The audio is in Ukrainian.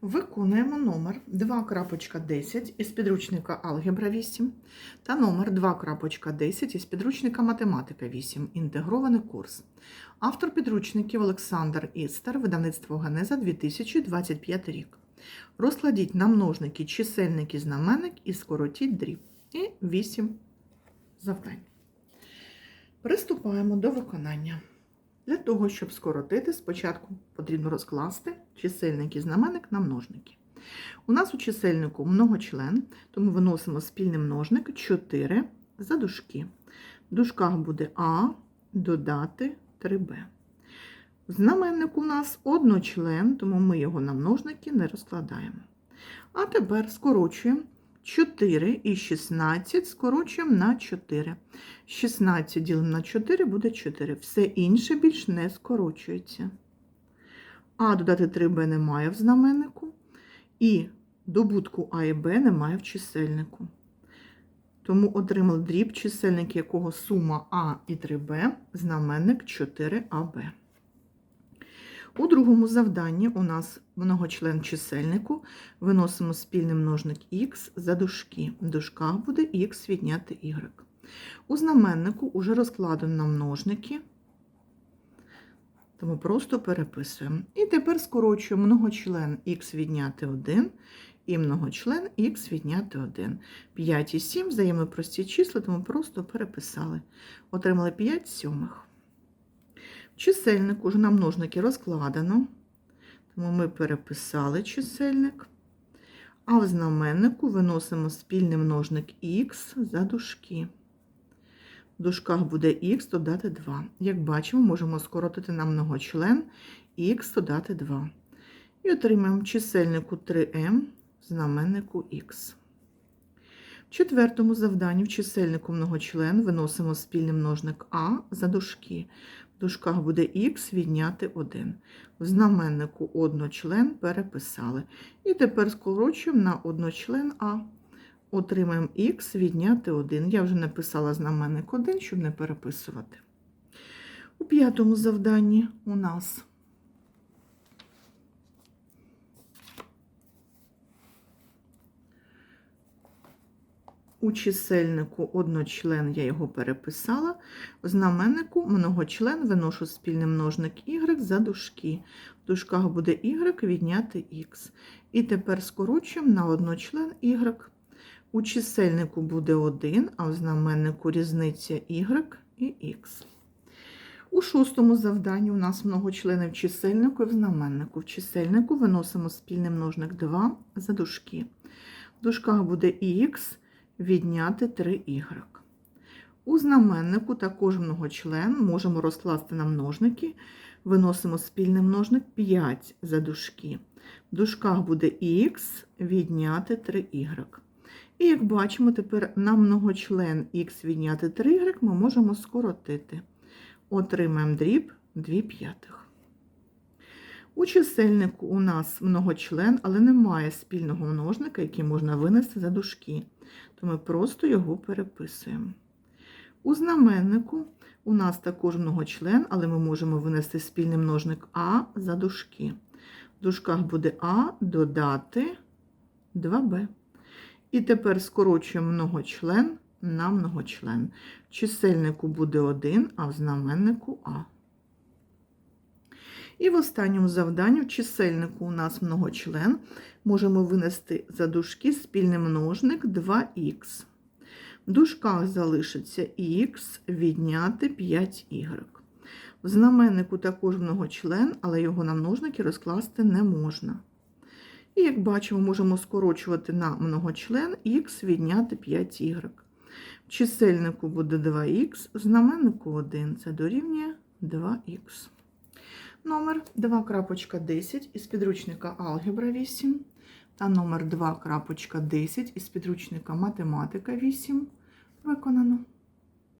Виконуємо номер 2.10 із підручника Алгебра 8 та номер 2.10 із підручника Математика 8. Інтегрований курс. Автор підручників Олександр Істер, видавництво Генеза 2025 рік. Розкладіть на множники чисельник і знаменник і скоротіть дріб. І 8 завдань. Приступаємо до виконання. Для того, щоб скоротити, спочатку потрібно розкласти чисельник і знаменник на множники. У нас у чисельнику многочлен, тому виносимо спільний множник 4 за дужки. В дужках буде А додати 3Б. В знаменнику у нас одночлен, тому ми його на множники не розкладаємо. А тепер скорочуємо 4 і 16 скорочуємо на 4. 16 ділимо на 4 буде 4. Все інше більш не скорочується. А додати 3b немає в знаменнику. І добутку А і Б немає в чисельнику. Тому отримали дріб, чисельник якого сума А і 3b, знаменник 4АБ. У другому завданні у нас многочлен чисельнику виносимо спільний множник х за дужки. В дужках буде х відняти y. У знаменнику уже розкладено на множники, тому просто переписуємо. І тепер скорочуємо многочлен х відняти 1 і многочлен х відняти 1. 5 і 7 взаємопрості числа, тому просто переписали. Отримали 5 сьомих. Чисельник уже на множники розкладено, тому ми переписали чисельник. А в знаменнику виносимо спільний множник х за дужки. В дужках буде х додати 2. Як бачимо, можемо скоротити на многочлен х додати 2. І отримаємо чисельнику 3m в знаменнику х. В четвертому завданні в чисельнику многочлен виносимо спільний множник а за дужки. В дужках буде х відняти 1. В знаменнику одночлен переписали. І тепер скорочуємо на одночлен А. Отримаємо х відняти 1. Я вже написала знаменник 1, щоб не переписувати. У п'ятому завданні у нас У чисельнику одночлен я його переписала. В знаменнику многочлен виношу спільний множник y за дужки. В дужках буде y відняти x. І тепер скорочуємо на одночлен y. У чисельнику буде 1, а в знаменнику різниця y і x. У шостому завданні у нас многочлени в чисельнику і в знаменнику. В чисельнику виносимо спільний множник 2 за дужки. В дужках буде x відняти 3y. У знаменнику також многочлен можемо розкласти на множники, виносимо спільний множник 5 за дужки. В дужках буде х відняти 3y. І як бачимо, тепер на многочлен х відняти 3y ми можемо скоротити. Отримаємо дріб 2 п'ятих. У чисельнику у нас многочлен, але немає спільного множника, який можна винести за дужки то ми просто його переписуємо. У знаменнику у нас також многочлен, але ми можемо винести спільний множник А за дужки. В дужках буде А додати 2Б. І тепер скорочуємо многочлен на многочлен. В чисельнику буде 1, а в знаменнику А. І в останньому завданні в чисельнику у нас многочлен. Можемо винести за дужки спільний множник 2х. В дужках залишиться х відняти 5y. В знаменнику також многочлен, але його на множники розкласти не можна. І, як бачимо, можемо скорочувати на многочлен х відняти 5y. В чисельнику буде 2х, в знаменнику 1 це дорівнює 2х. Номер 2.10 із підручника Алгебра 8 та номер 2.10 із підручника Математика 8 виконано.